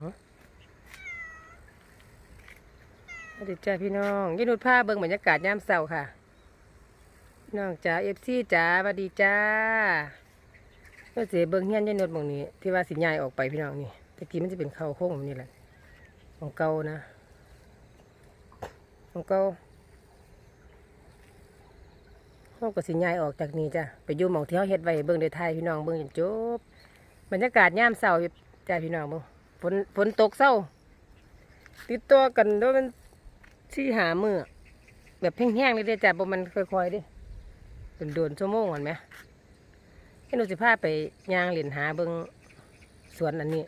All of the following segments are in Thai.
สวัสดีจ้าพี่น้องยินุดผ้าเบิ่งบรรยากาศยามเช้าค่ะน้องจ๋าเอฟซีจ๋าสวัสดีจ้าก็เสียเบิ่งเฮียนยินุดมองนี้ ที่ว่าสิย้ายออกไปพี่น้องนี่ตะกี้มันจะเป็นเขาโค้งแบบนี้แหละของเก่านะของเก่าเขาก็สิย้ายออกจากนี้จ้ะไปอยู่หมองที่เขาเฮ็ดไว้เบิ่งเดทไทยพี่น้องเบิ่งจนจบบรรยากาศยามเช้าจ้าพี่น้องเบิ่ง ฝนฝนตกเช้า ติดตัวกันด้วยมันที่หามือแบบแห้งๆเลยเด้จ้ะบ่มันค่อยๆดิเป็นโดนๆชั่วโมงก่อนไหมให้หนูสิพาไปย่างเหรียญหาเบิงสวนอันนี้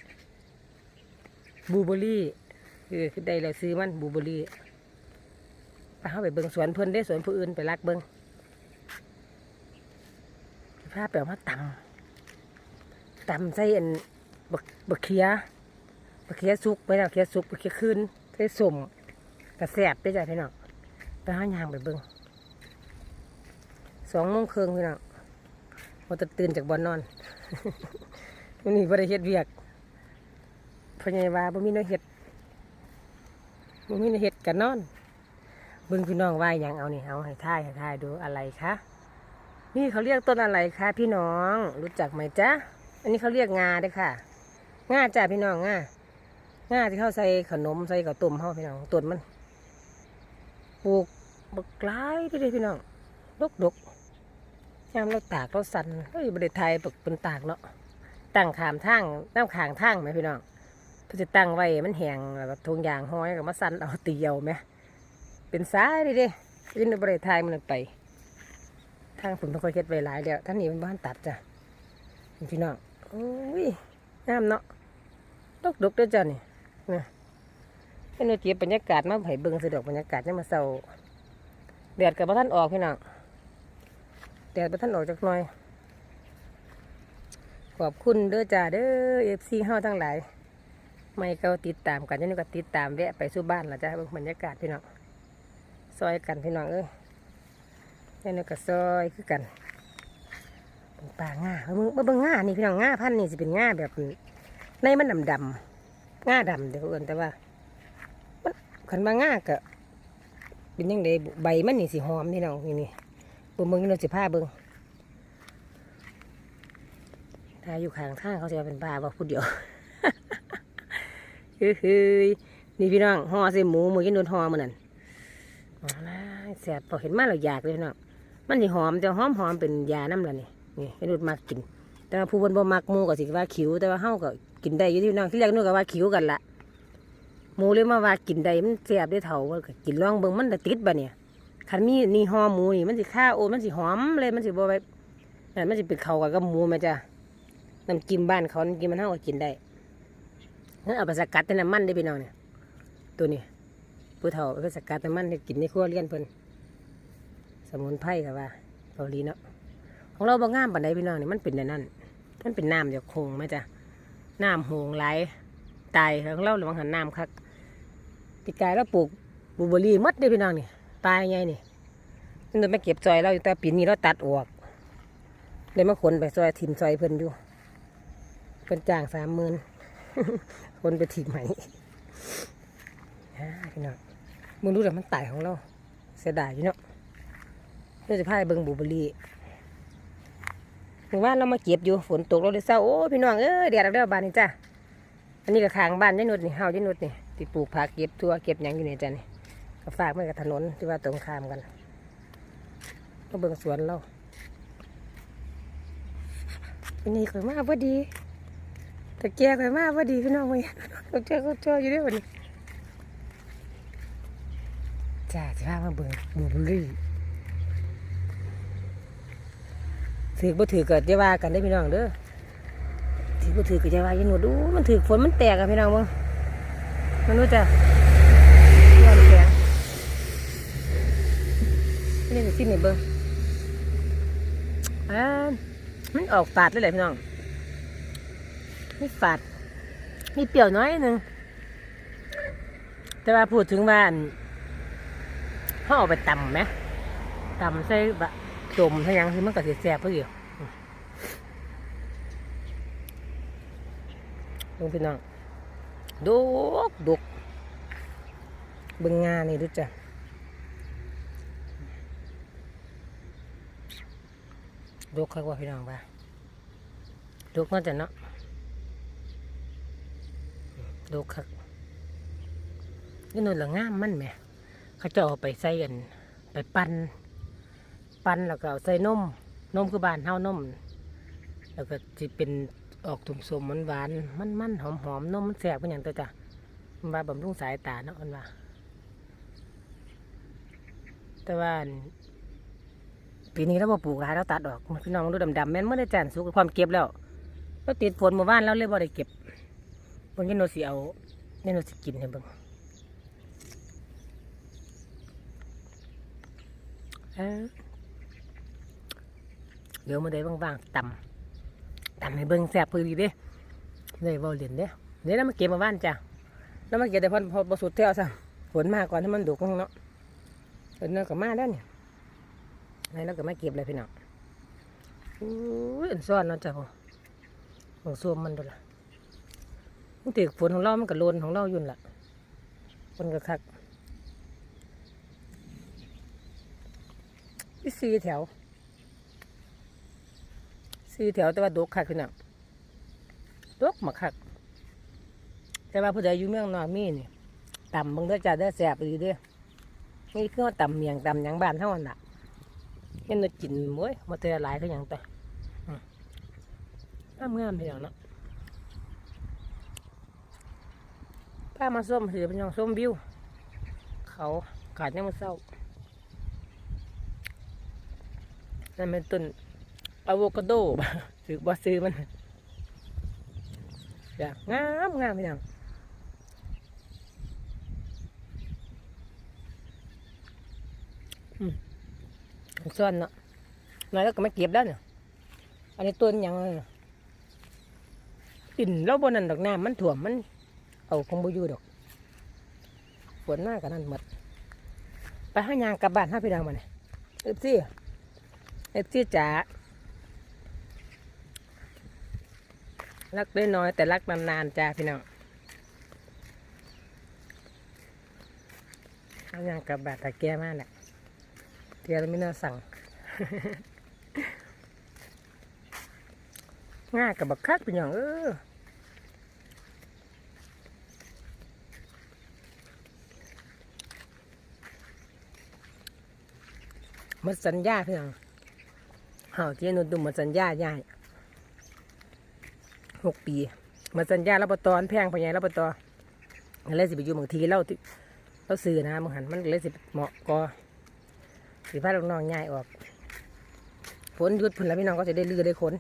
บูเบอรี่คือคือได้แล้วซื้อมันบูเบอรี่ไปเข้าไปเบิงสวนเพิ่นได้สวนผู้อื่นไปรักเบิงสิพาไปเอามาตำตำใส่อันบักบักเขียบัก เขียสุกไปแล้วเขียสุกบักเขียขึ้นใส่สมกระแสบได้จ้ะพี่น้องไปห้ายางไปเบิ้งสองโมงครึ่งพี่น้องพอจะตื่นจากบอนนอนวันนี้บ่ได้เฮ็ดเวียกพอใหญว่าบ่มีน้เฮ็ดบ่มีน้เฮ็ดกันนอนเบิ่งพี่น้องว่าหยังเอานี่เอาให้ท่ายให้ทายดูอะไรคะนี่เขาเรียกต้นอะไรคะพี่น้อง รู้จักไหมจ๊ะอันนี้เขาเรียกงาเด้อค่ะ งาจ้ะพี่น้องงา ง่าที่เขาใส่ขนมใส่กับต้มเขาพี่น้องต้นมันปลูกบักไล่ที่เด้พี่น้องดกดกยามเราตากเราสันเฮ้ยบริไทยปึกเป็นตากเนาะตั้งขามทางน้ำขางทางไหมพี่น้องเพื่อจะตั้งไว้มันแห้งแล้วก็ทงยางห้อยกับมาสันเอาเตียวไหมเป็นสายดิเด้ยินดีบริไทยมันไป ทางผมเป็นคนเฮ็ดไว้หลายเดียวท่านนี้เป็นบ้านตัดจ้ะพี่น้องโอ้ยงามเนาะดกดกเด้อจ้ะนี่ นะให้หนูเจีบบรรยากาศมาให้เบิ่งสะดวกบรรยากาศจะมาเศร้าแดดกับพระท่านออกพี่น้องแดดพระท่านออกจากหน่อย ขอบคุณเด้อจ้าเด้อเอฟซีเฮาทั้งหลาย ไม่ก็ติดตามกันยันนี่ก็ติดตามแวะไปสู่บ้านละจ้าเบิ่งบรรยากาศพี่น้องซอยกันพี่น้องเอ้ยยันนี่ก็ซอยคือกันป่าง่าเบิ่งเบิ่งง่านี่พี่น้องง่าพันนี่สิเป็นง่าแบบในมันดำดำ ง่าดำเดี๋ยวเอินแต่ว่ามันขันมาง่าก็เป็นยังไงใบมันนี่สิหอมพี่น้องนี่นี่เบิ่งเบิ่งนี่เราสิผ้าเบิ่งถ้าอยู่ข้างทางเขาจะเป็นบ้าบ่พูดเดียวเฮ้ยนี่พี่น้องห่อใส่หมูหมูกินโดนห่อมันนั่นอ๋อนะแสบพอเห็นมาเราอยากเลยพี่น้องมันสิหอมแต่หอมหอมเป็นยาน้ำละนี่นี่ให้ดูดมากกิน แต่ว่าผู้บนบ่มักมูก็สิว่าขิวแต่ว่าเฮาก็ กินได้อยู่ที่น้องที่แรกนู่นก็ว่าขิวกันละหมูเลยมาว่ากินได้มันแซ่บได้เท่าว่ากินลองเบิ่งมันจะติดบ่เนี่ยคันมีนี่ห่อหมูนี่มันสิข้าวโอมันสิหอมเลยมันสิบ่ไปนั่นมันสิเป็นเขากับหมูม่จ้ะน้ำจิ้มบ้านเขาน้ำจิ้มมันเฮาก็กินได้นั่นเอาไปสกัดแต่น้ำมันได้พี่น้องเนี่ยตัวนี้ผู้เฒ่าเอาไปสกัดน้ำมันให้กินในครัวเรือนเพิ่นสมุนไพรก็ว่าเกาหลีเนาะของเราบางงามปันใดพี่น้องนี่ยมันเป็นในนั้นมันเป็นน้ำจากคงไหมจ้ะ น้ำโหงไหลตายของเราหรือบางหันน้ำคักปีกายเราปลูกบูเบอรี่มัดเด้พี่น้องนี่ปลายไงนี่มันโดนมาเก็บซอยเราอยู่แต่ปีนี้เราตัดออกเลยมาขนไปซอยถิ่มซอยเพิ่นอยู่เพิ่นจ้างสามหมื่นคนไปถิ่มใหม่พี่น้องมึงรู้แต่มันตายของเราเสียดายอยู่เนาะเราจะพาไปเบิ่งบูเบอร์ รี่หมู่าเรามาเก็บอยู่ฝนตกเราเลยเศร้าโอ้พี่น้องเอ้ยแดดเอาเด้อบ้านนี่จ้ะอันนี้ก็ขางบ้านยายนุดนี่เฮายายนุดนี่ที่ปลูกผักเก็บทั่วเก็บหยังอยู่นี่จ้ะนี่ก็ฝากไว้กับถนนที่ว่าตรงข้ามกันก็เบิ่งสวนเราอันนี้ข่อยมาพอดีแต่แกข่อยมาพอดีพี่น้องเว้ยเราเจอก็เจออยู่ด้วยวันนี้จ้าจะพามาเบิ่งบลูเบอร์รี่ ถือบ่ถือเก็จะว่ากันได้พี่น้องเด้อถือบ่ถือก็จะว่าอยันหนวดดูมันถือฝนมันแตกอะพี่น้องมึงมันรู้จ้ะย้อนแข็งนี่คือสิ้นในเบิ้งอ่ามันออกฝาดเลยแหละพี่น้องมีฝาดมีเปรี้ยวน้อยหนึ่งแต่ว่าพูดถึงว่าอันเขาเอาไปตำไหมตำใส่บะ จมถ้ายังคือมันก็สิแสบเพื่ออยู่ลงพี่น้องดกดกเบิ่งงานี่ดูจ้ะดกคักว่าพี่น้องป่ะดกเนาจะเนาะดกคักนี่นู่นละงามมันแหมเขาจะเอาไปใส่กันไปปั้น ปั้นแล้วก็ใส่นมนมคือบานเฮานมแล้วก็จะเป็นออกถุมสมมันหวานมันมันหอมหอมๆนมมันแสบเป็นอย่างตัวจ้ะมันว่าบำรุงสายตาเนาะมันว่าแต่ว่าปีนี้เราบ่ปลูกหลายเราตัดออกพี่น้องดูดำๆแม่นเมื่อได้จานสุกความเก็บแล้วเราติดฝนเมื่อวานเราเลยบ่ได้เก็บเบิ่งกินโนสิเอาเนี่ยโนสิกินให้เบิ่งเอ้อ เดี๋ยวมาได้ว่างๆตำตำให้เบิ่งแซ่บพอดีเด้เลยเว้าเล่นเด้เดี๋ยวเรามาเก็บมาบ้านจ้ะแล้วมาเก็บแต่พอพอสุดแถวซะฝนมาก่อนให้มันดุกเนาะเออเนื้อกับมาแล้วเนี่ยไหนเราก็มาเก็บเลยพี่น้องอู้ยอันซ่อนเนาะจ้ะพ่อของส้วมมันตัวละมันติดฝนของเรา มันก็โลนของเรายู่นล่ะฝนก็คักอีสี่แถว สี่แถวแต่ว่าดกคักพี่น้องดกมาคัก แต่ว่าผู้ใดอยู่เมืองนอกมีนี่ต่ำบางเด้อจ้าเด้อแสบดีเด้อนี่คือว่าตำเมียงต่ำหยังบ้านเท่านั้นน่ะเห็นเรากินม้ยมาเตอหลายก็ยังต่งามงามไปอย่างเนาะป้ามาส้มถือเป็นยังส้มวิว เขาขาดยังมาเศร้านั่นเป็นต้น อะโวคาโดถือบ่ซื้อมันจ้ะงามงามไปอย่างซ่อนเนาะน้อยแล้วก็ไม่เก็บแล้วเนี่ยอันนี้ต้นยังเนี่ยดินเราบนนั้นดอกน้ำมันถ่วมมัน เอาคงบ่อยู่ดอกฝนมากันนั่นหมดไปห้ายางกลับบ้านห้าพี่ดังมาเนี่ยเอฟซี่เอฟซี่จ๋า รักได้น้อยแต่รักนานๆจ้าพี่น้องห้ายางกับบ้านตะแก่มากแหละเทียนไม่น่าสั่งง่ายกับบักคักเป็นองเออมันสัญญาเพียงเฮาที่นุ่นดุมมันสัญญาย่าย หกปีมันสัญญารับประตอนแพงไปไงรับประตอเลยสิไปอยู่บางทีเล่าที่เราซื้อนะบางหันมันเลยสิเหมาะก็สีผ้าลูกน้องง่ายออกฝนยุดพุ่นแล้วพี่น้องก็จะได้ลือได้ขน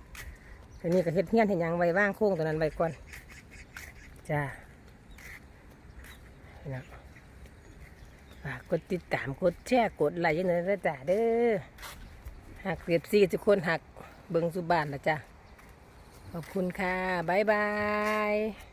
อันนี้ก็เฮ็ดเฮี้ยนเห็นยังไว้ว่างโค้งตัวนั้นไว้ก่อนจ้าน้องฝากดติดตามกดแชร์กดไลค์ยังไงได้จ้าเด้อหักเรียบซีทุกคนหักเบิงสุบานนะจ้า ขอบคุณค่ะ บ๊ายบาย